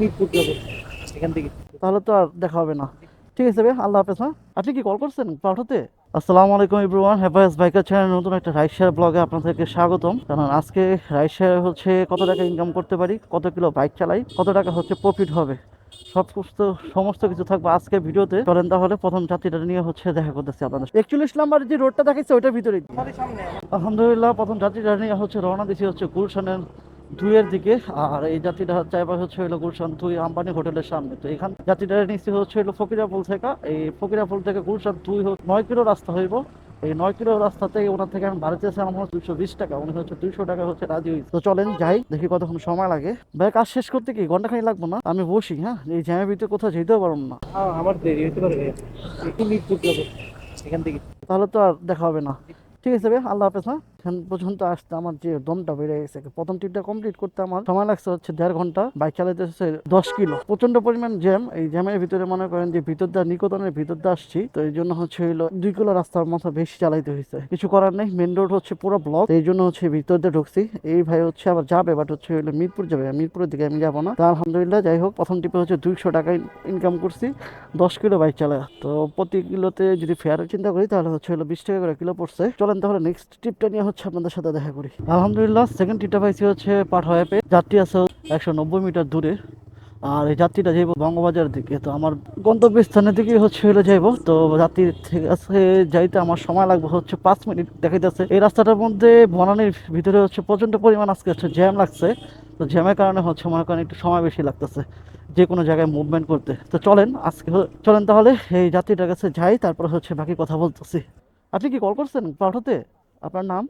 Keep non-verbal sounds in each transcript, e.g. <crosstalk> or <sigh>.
মিরপুর যাব এখান থেকে। তাহলে তো আর দেখা হবে না। ঠিক আছে ভাই আল্লাহ হাফেজ হ্যাঁ? আপনি কি কল করছেন পাঠাতে? আসসালামু আলাইকুম ইব্রুয়ান হ্যাপাস বাইকার চ্যানেল নতুন একটা রাইড শেয়ার ব্লগে আপনাদেরকে স্বাগতম। কারণ আজকে রাইড শেয়ার হচ্ছে কত টাকা ইনকাম করতে পারি কত কিলো বাইক চালাই কত টাকা হচ্ছে প্রফিট হবে। সব কিছু সমস্ত কিছু থাকবে আজকে ভিডিওতে। চলেন তাহলে প্রথম যাত্রীটা নিয়ে হচ্ছে দেখা করতেছি আপনাদের। একচল্লিশ নাম্বার যে রোডটা দেখাচ্ছে ওইটার ভিতরে আলহামদুলিল্লাহ প্রথম যাত্রীটা নিয়ে হচ্ছে রওনা দিছি হচ্ছে গুলশানের দুইয়ের দিকে আর এই যাত্রীটা হচ্ছে হচ্ছে হলো গুলশান দুই আম্বানি হোটেলের সামনে। তো এখান যাত্রীটা হচ্ছে হলো ফকিরাপুল থেকে এই ফকিরাপুল থেকে গুলশান দুই নয় কিলো রাস্তা হইব। এই নয় কিলো রাস্তা থেকে ওনার থেকে আমি আমার দুশো বিশ টাকা উনি হচ্ছে দুইশো টাকা হচ্ছে রাজি হয়েছে। তো চলেন যাই দেখি কতক্ষণ সময় লাগে। ভাই কাজ শেষ করতে কি ঘণ্টা খানি লাগবো না? আমি বসি হ্যাঁ? এই জ্যামের ভিতরে কোথাও যেতেও পারব না। আমার দেরি হতে পারে এখান থেকে। তাহলে তো আর দেখা হবে না। ঠিক আছে ভাই আল্লাহ হাফেজ হ্যাঁ? এখান পর্যন্ত আসতে আমার যে দমটা বেড়ে গেছে, প্রথম ট্রিপটা কমপ্লিট করতে আমার সময় লাগছে হচ্ছে দেড় ঘণ্টা। বাইক চালাতে হচ্ছে দশ কিলো। প্রচণ্ড পরিমাণ জ্যাম, এই জ্যামের ভিতরে মনে করেন যে ভিতর দা নিকোদনের ভিতর দা আসছি, তো এই জন্য হচ্ছে হইল দুই কিলো রাস্তার মতো বেশি চালাইতে হয়েছে। কিছু করার নেই মেন রোড হচ্ছে পুরো ব্লক এই জন্য হচ্ছে ভিতর দিয়ে ঢুকছি। এই ভাই হচ্ছে আবার যাবে বাট হচ্ছে হইল মিরপুর যাবে। মিরপুরের দিকে আমি যাব না। তো আলহামদুলিল্লাহ, যাই হোক, প্রথম টিপে হচ্ছে দুইশো টাকা ইনকাম করছি, দশ কিলো বাইক চালা তো প্রতি কিলোতে যদি ফেয়ার চিন্তা করি, তাহলে হচ্ছে হলো বিশ টাকা করে কিলো পড়ছে। চলেন তাহলে নেক্সট ট্রিপটা নিয়ে হচ্ছে আপনাদের সাথে দেখা করি। আলহামদুলিল্লাহ সেকেন্ড ট্রিপটা পাইছি হচ্ছে পাঠা অ্যাপে যাত্রী আছে একশো নব্বই মিটার দূরে। আর এই যাত্রীটা যাইব বঙ্গবাজারের দিকে। তো আমার গন্তব্যস্থানের দিকে হচ্ছে হলে যাইব। তো যাত্রীর থেকে যাইতে আমার সময় লাগবে হচ্ছে পাঁচ মিনিট দেখাইতেছে। এই রাস্তাটার মধ্যে বনানির ভিতরে হচ্ছে প্রচণ্ড পরিমাণ আজকে হচ্ছে জ্যাম লাগছে। তো জ্যামের কারণে হচ্ছে মনে করেন একটু সময় বেশি লাগতেছে যে কোনো জায়গায় মুভমেন্ট করতে। তো চলেন, আজকে চলেন তাহলে, এই যাত্রীটার কাছে যাই, তারপর হচ্ছে বাকি কথা বলতেছি। আপনি কি কল করছেন পাঠাতে আপনার নাম?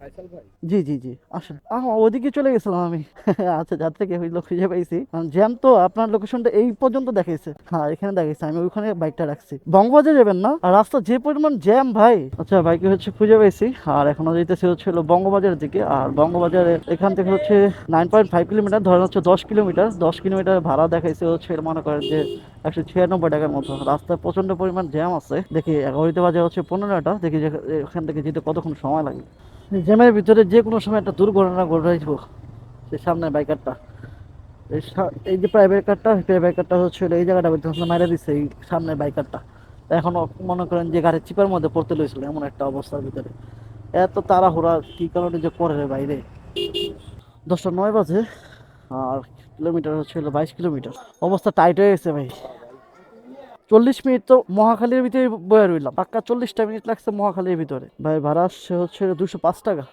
জি জি জি আসেন। আহ ওদিকে চলে গেছিলাম আমি। <laughs> আচ্ছা যার থেকে হইল খুঁজে পাইছি। জ্যাম তো আপনার লোকেশনটা এই পর্যন্ত দেখাইছে। হ্যাঁ এখানে দেখাইছে। আমি ওইখানে বাইকটা রাখছি। বঙ্গবাজার যাবেন না? আর রাস্তা যে পরিমাণ জ্যাম ভাই। আচ্ছা বাইকে হচ্ছে খুঁজে পাইছি। আর এখনও যেতেছে হচ্ছে হলো বঙ্গবাজারের দিকে। আর বঙ্গবাজারে এখান থেকে হচ্ছে নাইন পয়েন্ট ফাইভ কিলোমিটার ধরেন হচ্ছে দশ কিলোমিটার। দশ কিলোমিটার ভাড়া দেখাইছে হচ্ছে মনে করেন যে একশো ছিয়ানব্বই টাকার মতো। রাস্তায় প্রচণ্ড পরিমাণ জ্যাম আছে। দেখি এগারোতে বাজে হচ্ছে পনেরোটা। দেখি যে এখান থেকে যেতে কতক্ষণ সময় লাগে। জ্যামের ভিতরে যে কোনো সময় একটা দুর্ঘটনা ঘটাইব সে সামনে বাইকারটা। এই যে প্রাইভেট কারটা প্রাইভেট কারটা হচ্ছে এই জায়গাটা মাইরা দিচ্ছে এই সামনে বাইকারটা। এখনও মনে করেন যে গাড়ির চিপার মধ্যে পড়তে লইছিল এমন একটা অবস্থার ভিতরে। এত তাড়াহুড়া, কি কারণে যে করে বাইরে? দশটা নয় বাজে। আর কিলোমিটার হচ্ছে হলো বাইশ কিলোমিটার। অবস্থা টাইট হয়ে গেছে ভাই। চল্লিশ মিনিট তো মহাখালীর ভিতরে বয়ে রইলাম। পাক্কা চল্লিশটা মিনিট লাগছে মহাখালীর ভিতরে। ভাই, ভাড়া আসছে হচ্ছে দুশো পাঁচ টাকা।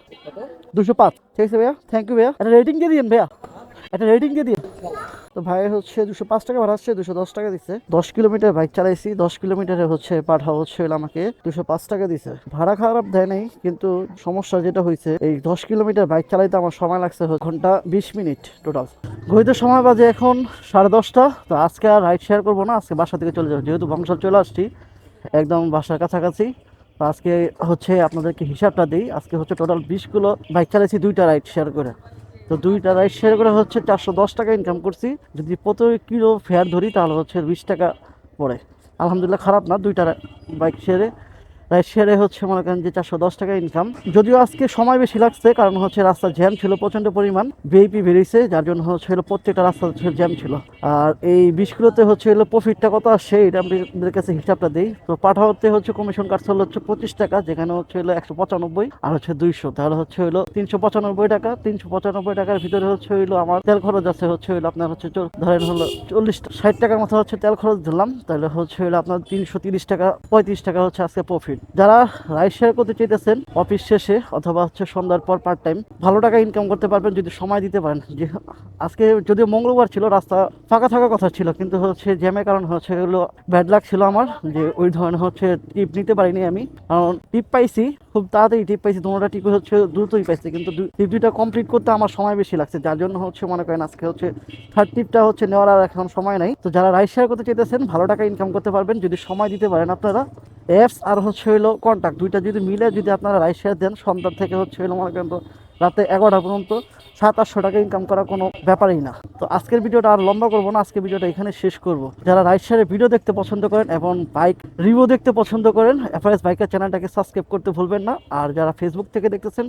দুশো পাঁচ। ঠিক আছে ভাইয়া? থ্যাংক ইউ ভাইয়া। একটা রেটিং দিয়ে দিন ভাইয়া। একটা রেটিং দিয়ে দিন তো ভাই হচ্ছে দুশো পাঁচ টাকা ভাড়া আসছে দুশো দশ টাকা দিচ্ছে দশ কিলোমিটার বাইক চালাইছি, দশ কিলোমিটারে হচ্ছে পাঠা হচ্ছে আমাকে দুশো পাঁচ টাকা দিছে। ভাড়া খারাপ দেয় নাই, কিন্তু সমস্যা যেটা হয়েছে এই দশ কিলোমিটার বাইক চালাইতে আমার সময় লাগছে হচ্ছে ঘণ্টা বিশ মিনিট টোটাল ঘড়িতে সময় বাজে এখন সাড়ে দশটা, তো আজকে আর রাইড শেয়ার করব না, আজকে বাসা থেকে চলে যাব। যেহেতু বংশাল চলে আসছি, একদম বাসার কাছাকাছি আজকে হচ্ছে আপনাদেরকে হিসাবটা দিই, আজকে হচ্ছে টোটাল বিশ কিলো বাইক চালাইছি দুইটা রাইড শেয়ার করে। তো দুইটা রাইস শেয়ার করে হচ্ছে চারশো দশ টাকা ইনকাম করছি। যদি প্রতি কিলো ফেয়ার ধরি তাহলে হচ্ছে বিশ টাকা পড়ে। আলহামদুলিল্লাহ খারাপ না, দুইটা বাইক শেয়ারে শেয়ারে হচ্ছে, মনে করেন যে চারশো দশ টাকা ইনকাম যদিও আজকে সময় বেশি লাগছে, কারণ হচ্ছে রাস্তা জ্যাম ছিল প্রচণ্ড পরিমাণ। ভিআইপি বেরিয়েছে, যার জন্য হচ্ছে হলো প্রত্যেকটা রাস্তা জ্যাম ছিল। আর এই বিশ কিলোতে হচ্ছে হলো প্রফিটটা কত আসছে, এটা আপনাদের কাছে হিসাবটা দিই। তো পাঠাতে হচ্ছে কমিশন কাটছে হলো হচ্ছে পঁচিশ টাকা, যেখানে হচ্ছে হলো একশো পঁচানব্বই আর হচ্ছে দুইশো। তাহলে হচ্ছে হলো তিনশো পঁচানব্বই টাকা, তিনশো পঁচানব্বই টাকার ভিতরে হচ্ছে হইল আমার তেল খরচ আছে হচ্ছে হইল আপনার হচ্ছে ধরেন হলো চল্লিশ ষাট টাকার মতো হচ্ছে তেল খরচ দিলাম তাহলে হচ্ছে হইল আপনার তিনশো তিরিশ টাকা, পঁয়ত্রিশ টাকা হচ্ছে আজকে প্রফিট যারা রাইড শেয়ার করতে চাইতেছেন অফিস শেষে অথবা হচ্ছে সন্ধ্যার পর পার্ট টাইম ভালো টাকা ইনকাম করতে পারবেন, যদি সময় দিতে পারেন। যে আজকে যদিও মঙ্গলবার ছিল, রাস্তা ফাঁকা থাকার কথা ছিল, কিন্তু হচ্ছে জ্যামের কারণ হচ্ছে হলো ব্যাড লাক ছিল আমার, যে ওই ধরনের হচ্ছে টিপ নিতে পারিনি আমি। কারণ টিপ পাইছি, খুব তাড়াতাড়ি টিপ পাইছি, দুটা টিপ হচ্ছে দ্রুতই পাইছি, কিন্তু টিপ দুটা কমপ্লিট করতে আমার সময় বেশি লাগছে, যার জন্য হচ্ছে মনে করেন আজকে হচ্ছে থার্ড টিপটা হচ্ছে নেওয়ার আর এখন সময় নাই। তো যারা রাইড শেয়ার করতে চাইতেছেন, ভালো টাকা ইনকাম করতে পারবেন, যদি সময় দিতে পারেন আপনারা। অ্যাপস আর হচ্ছে হইল কন্ট্যাক্ট দুইটা যদি মিলে যদি আপনারা রাইড শেয়ার দেন সন্ধ্যা থেকে হচ্ছে হইল মনে করেন তো রাতে এগারোটা পর্যন্ত সাত, আটশো টাকা ইনকাম করা কোনো ব্যাপারই না। তো আজকের ভিডিওটা আর লম্বা করব না, আজকের ভিডিওটা এখানে শেষ করব। যারা রাইড শেয়ারের ভিডিও দেখতে পছন্দ করেন এবং বাইক রিভিউ দেখতে পছন্দ করেন এফআরএস বাইকের চ্যানেলটাকে সাবস্ক্রাইব করতে ভুলবেন না। আর যারা ফেসবুক থেকে দেখতেছেন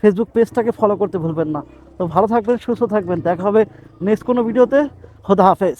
ফেসবুক পেজটাকে ফলো করতে ভুলবেন না। তো ভালো থাকবেন, সুস্থ থাকবেন। দেখা হবে নেক্সট কোনো ভিডিওতে খোদা হাফেজ।